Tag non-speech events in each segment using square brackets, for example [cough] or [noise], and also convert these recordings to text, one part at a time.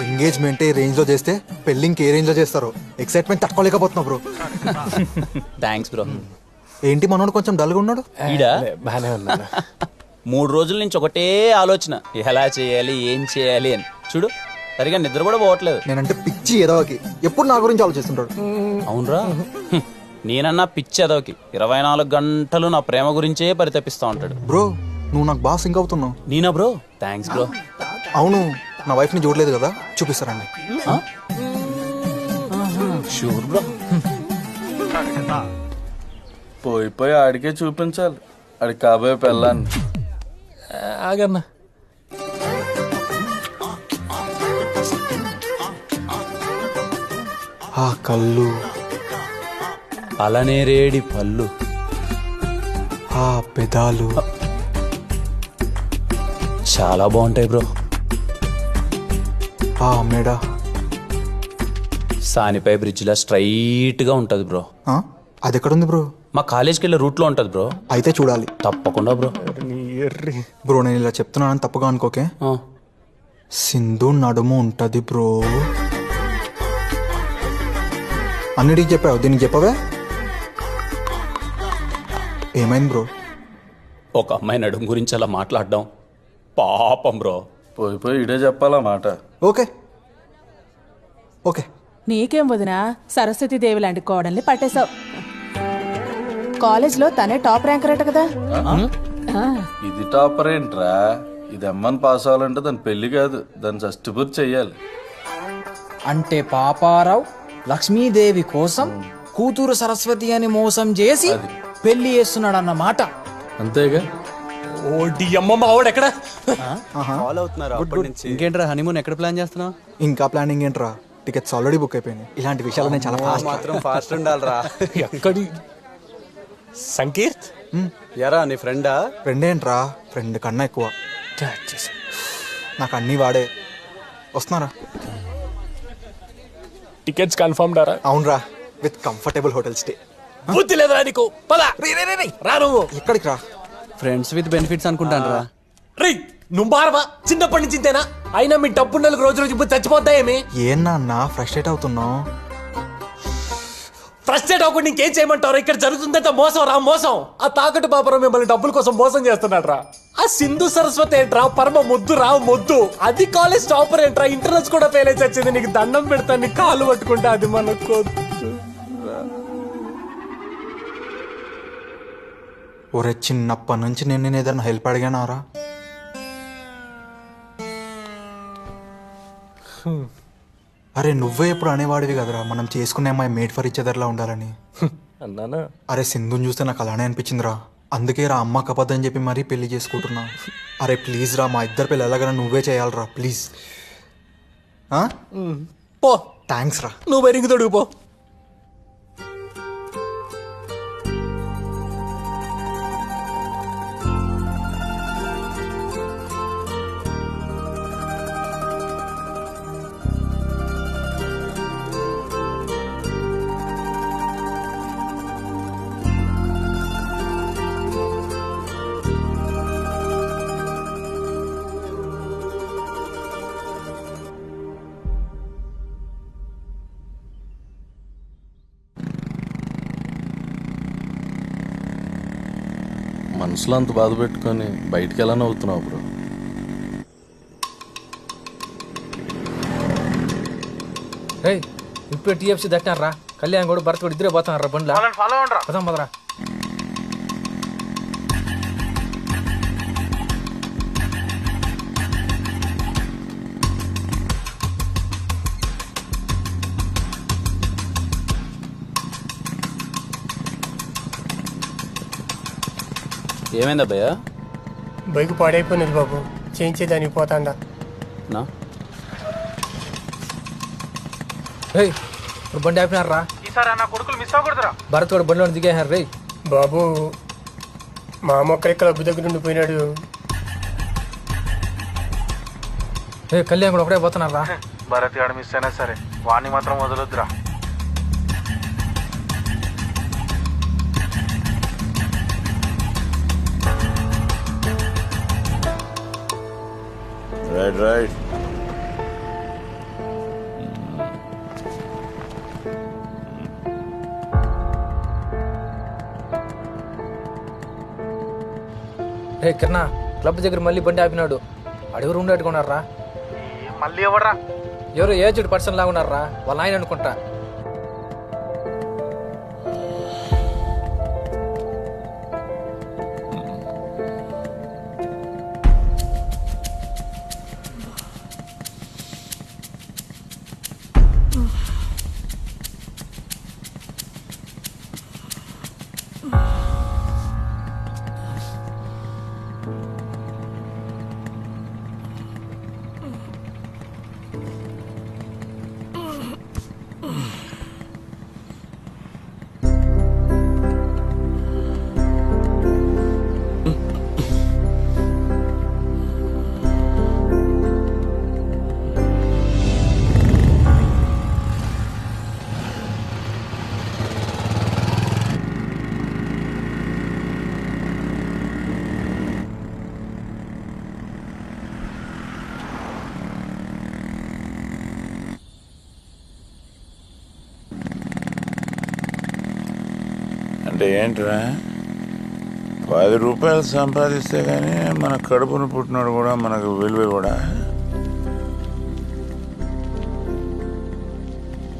Engagement ఏ రేంజ్లో చేస్తే పెళ్ళింగ్ ఏ రేంజ్లో చేస్తారో? ఎక్సైట్మెంట్ తట్టుకోలేకపోతున్నా బ్రో థ్యాంక్స్ బ్రో ఏంటి మనోడు కొంచెం డల్గా ఉన్నాడు? ఈడా? బానే ఉన్నాను మూడు రోజుల నుంచి ఒకటే ఆలోచన. ఎలా చేయాలి ఏం చేయాలి అని. చూడు సరిగా నిద్ర కూడా పోవట్లేదు. నేనంటే పిచ్చి ఎదవకి. ఎప్పుడు నా గురించి ఆలోచిస్తుంటాడు? అవునరా. నేనన్నా పిచ్చి అదోకి ఇరవై నాలుగు గంటలు నా ప్రేమ గురించే పరితపిస్తా ఉంటాడు. బ్రో నువ్వు నాకు బాగా సింక్ అవుతున్నావు. నేనా బ్రో? Thanks bro. అవును నా వైఫ్ని చూడలేదు కదా? చూపిస్తారండి. Sure bro. పోయి పోయి ఆడికే చూపించాలి. ఆడికి కాబోయే పెళ్ళాన్ని. ఆగన్నా. ఆ కళ్ళు. అలానే రేడి పళ్ళు. ఆ పెదాలు. చాలా బాగుంటాయి బ్రో. ఆ మెడ. సానిపై బ్రిడ్జ్లా స్ట్రైట్గా ఉంటది బ్రో. ఆ, అది ఎక్కడుంది బ్రో? మా కాలేజ్కి వెళ్ళే రూట్లో ఉంటది బ్రో. అయితే చూడాలి. తప్పకుండా బ్రో. బ్రో నేను ఇలా చెప్తున్నానని తప్పుగా అనుకోకే. ఆ. సింధు నడుము ఉంటది బ్రో. అన్నిటికి చెప్పావు దీనికి చెప్పవే? ఏమైంది బ్రో? ఒక అమ్మాయి నడుము గురించి అలా మాట్లాడడం. పాపం బ్రో. పోయి పోయి ఇడే చెప్పాలా మాట. ఓకే. ఓకే. నీకేం వదినా? సరస్వతి దేవి లాంటి కోడల్ని పట్టేశావు. కాలేజ్లో తనే టాప్ ర్యాంకర్ అట కదా. ఇది టాపర్ ఏంట్రా? ఇది అమ్మని పాస్ అవ్వాలంటే దాని పెళ్ళి కాదు దాన్ని సస్టిపూర్తి చెయ్యాలి. అంటే పాపారావు లక్ష్మీదేవి కోసం కూతురు సరస్వతి అని మోసం చేసి పెళ్ళి చేస్తున్నాడు అన్నమాట అంతేగా? ఓ డి అమ్మమ్మ ఆవిడ ఎక్కడ? ఇంకేంట్రా హనీమూన్ ఎక్కడ ప్లాన్ చేస్తున్నావు? ఇంకా ప్లానింగ్ ఏంట్రా? టికెట్స్ ఆల్రెడీ బుక్ అయిపోయినాయి. ఇలాంటి విషయాలు నేను చాలా ఫాస్ట్ మాత్రం ఫాస్ట్ ఉండాలిరా. [laughs] ఎక్కడి? సంకీర్త్? ఎరా నీ ఫ్రెండా? ఫ్రెండ్ ఏంట్రా? ఫ్రెండ్ కన్నా ఎక్కువ. నాకు అన్నీ వాడే. వస్తున్నారా? టికెట్స్ కన్ఫర్మ్ డారా అవునరా. విత్ కంఫర్టబుల్ హోటల్ స్టే బుద్ధి లేదురా నీకు. పద. రా నువ్వు. ఎక్కడికి రా? ఫ్రెండ్స్ విత్ బెనిఫిట్స్ అనుకుంటాను రా రే నువ్వు మారవా? చిన్నప్పటి నుంచి ఇంతేనా? అయినా మీ డబ్బు నెలకు రోజు రోజు ఇప్పుడు చచ్చిపోతాయేమి ఏం నాన్న ఫ్రస్ట్రేట్ అవుతున్నావు? ఫ్రస్ట్రేట్ అవ్వకుండా ఇంకేం చేయమంటారు ఇక్కడ జరుగుతుందంటే మోసం రా మోసం. ఆ తాకట్టు పాపరం మిమ్మల్ని డబ్బుల కోసం మోసం చేస్తున్నాడు రా ఆ సింధు సరస్వతి ఏంట్రా? పరమ మొద్దు రా మొద్దు. అది కాలేజ్ టాపర్ ఏంట్రా? ఇంటర్నెట్స్ కూడా ఫెయిల్ అయితే వచ్చింది నీకు దండం పెడతాను నీ కాలు పట్టుకుంటే అది మనకు. ఒరే చిన్నప్పటి నుంచి నేను నేను ఏదైనా హెల్ప్ అడిగానారా? అరే నువ్వే ఎప్పుడు అనేవాడివి కదరా. మనం చేసుకునే అమ్మాయి మేడ్ ఫర్ ఇచ్ అదర్లా ఉండాలని. అన్నానా? అరే సింధుని చూస్తే నాకు అలానే అనిపించిందిరా. అందుకే రా అమ్మ కపద్దని చెప్పి మరీ పెళ్ళి చేసుకుంటున్నా. అరే ప్లీజ్ రా మా ఇద్దరు పెళ్ళి ఎలాగైనా నువ్వే చేయాలరా ప్లీజ్ పో. థ్యాంక్స్ రా. నువ్వు బెరింగ్ తొడుగు మనసులో అంత బాధ పెట్టుకొని బయటికి ఎలా నవ్వుతున్నావు బ్రో. ఇప్పుడు టీఎఫ్సీ దట్టినారా కళ్యాణ్ కూడా భరత్ కూడా ఇద్దరే పోతున్నారా బండ్లా. పదాం పదరా. ఏమైంది అబ్బయ్యా? బైక్ పాడైపోయినది బాబు. చేయించేదానికి పోతాండా. నా? ఇప్పుడు బండి ఆపినారా? భరత్ కూడా బండిలో దిగేహారు రేయ్. బాబు మా మొక్క క్లబ్ దగ్గర నుండి పోయినాడు. ఏ కళ్యాణ్ కూడా ఒకటే పోతున్నారా? భరత్ గాడు మిస్ అయినా సరే వాణ్ణి మాత్రం వదలొద్దురా. రైట్ రైట్ రే కిరణా క్లబ్ దగ్గర మళ్ళీ బండి ఆపినాడు. అడుగురు ఉండేట్టుకున్నారా మళ్ళీ ఎవడరా? ఎవరు ఏజ్డ్ పర్సన్ లాగా ఉన్నారా? వాళ్ళ ఆయన అనుకుంటా. ఏంట్రా? పది రూపాయలు సంపాదిస్తే కానీ మన కడుపును పుట్టినోడు కూడా మనకు విలువ కూడా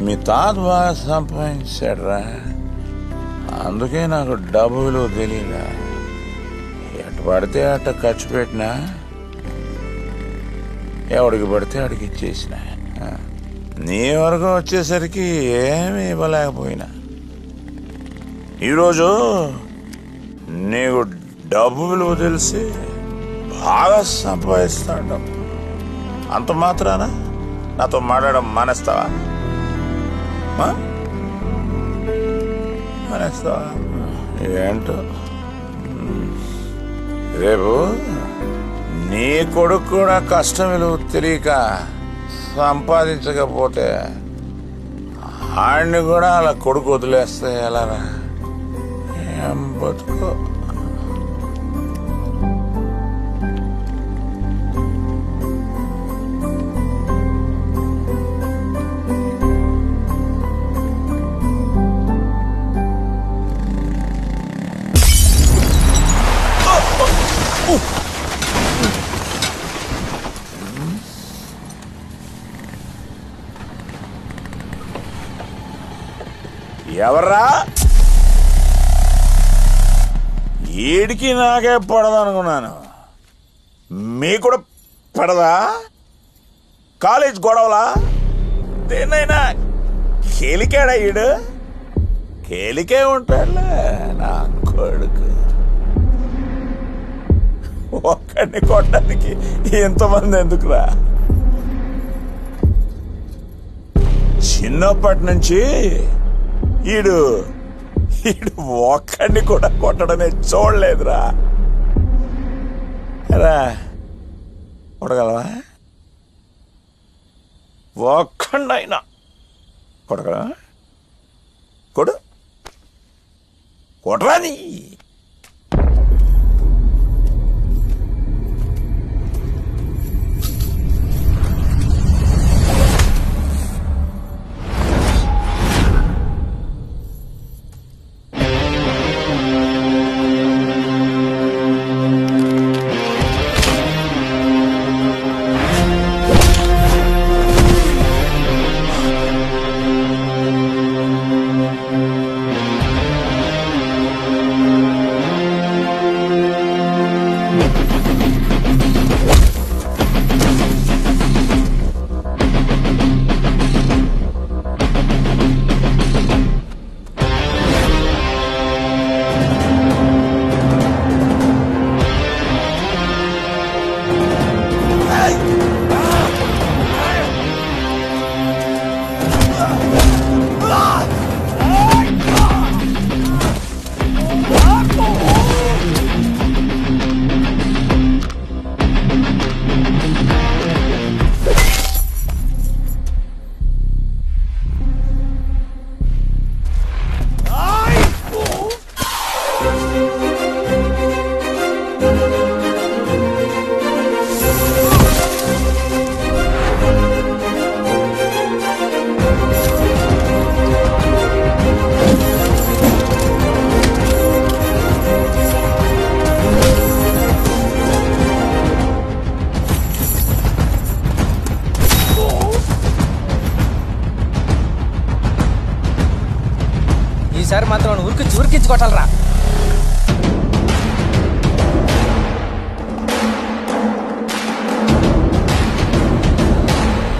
మీ తాత బాగా సంపాదించాడురా. అందుకే నాకు డబ్బు విలువ తెలియదా? ఎటు పడితే అట్ట ఖర్చు పెట్టినా ఎవడికి పడితే అడిగి ఇచ్చేసిన. నీ వరకు వచ్చేసరికి ఏమీ ఇవ్వలేకపోయినా. ఈరోజు నీకు డబ్బు విలువ తెలిసి బాగా సంపాదిస్తాడు. అంత మాత్రాన? నాతో మాట్లాడడం మానేస్తావా? మానేస్తావా? ఏంటో? రేపు నీ కొడుకు కూడా కష్టం విలువ తెలియక సంపాదించకపోతే ఆడిని కూడా అలా కొడుకు వదిలేస్తే ఎలారా? బతుకో ఎవర్రా వీడికి నాకే పడదనుకున్నాను. మీ కూడా పడదా? కాలేజ్ గొడవలా? దేన్నైనా కేలికాడా ఈడు? కేలికే ఉంటాడులే నా కొడుకు. ఒక్కడిని కొట్టడానికి ఎంతమంది ఎందుకురా? చిన్నప్పటి నుంచి ఈడు వీడు ఒక్కడిని కూడా కొట్టడమే చూడలేదురా. రా. కొడగలవా? ఒక్కడైనా కొడగలవా? కొడు. కొడరా నీ ఉరికి ఉరికించి కొట్టాలరా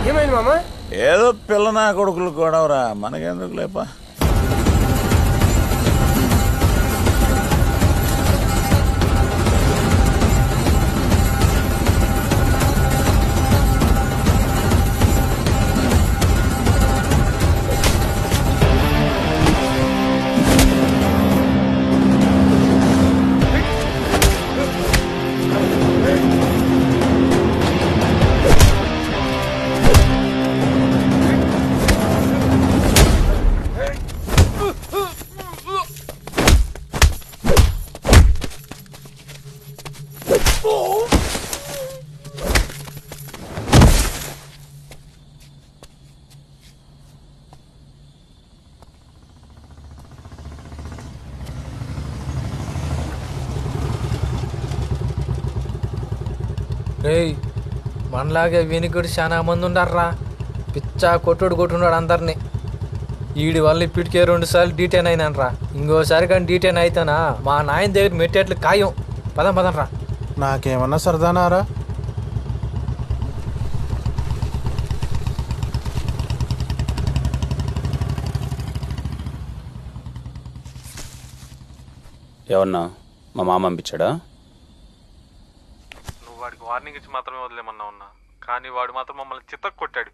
ఏమైంది మామ? ఏదో పిల్ల నా కొడుకులు గొడవరా. మనకెందుకు లేపా రేయ్ మనలాగే వినికుడు చాలా మంది ఉండారా పిచ్చా కొట్టుడు కొట్టున్నాడు అందరినీ. ఈడి వల్ల ఇప్పటికే రెండు సార్లు డీటెయిన్ అయినానరా. ఇంకోసారి కానీ డీటెయిన్ అయితేనా? మా నాయన దగ్గర మెట్టేట్లు ఖాయం. పదం పదం రా. నాకేమన్నా సరదానారా? ఏమన్నా మా మామ పంపించాడా? వార్నింగ్ ఇచ్చి మాత్రమే వదిలేమన్నా ఉన్నా కానీ వాడు మాత్రం మమ్మల్ని చిత్త కొట్టాడు